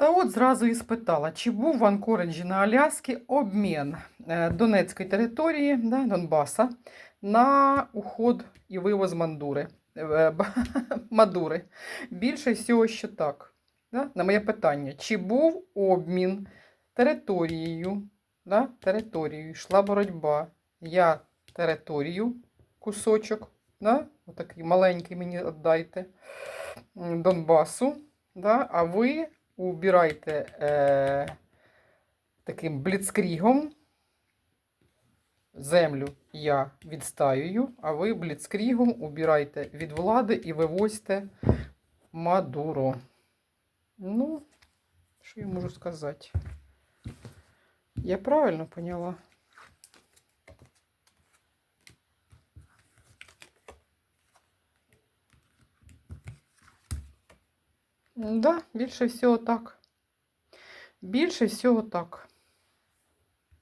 Та от зразу і спитала, чи був в Анкориджі на Аляскі обмін е, Донецької території, да, Донбаса, на уход і вивоз мандури, е, Мадури. Більше всього, що так. Да? На моє питання, чи був обмін територією, да? територією, йшла боротьба. Я територію, кусочок, да? отакий маленький мені віддайте, Донбасу, да? а ви убирайте е, таким бліцкрігом. Землю я відстаюю, а ви бліцкрігом убирайте від влади і вивозьте Мадуро. Ну, що я можу сказати? Я правильно поняла? Да, більше всього так. Більше всього так.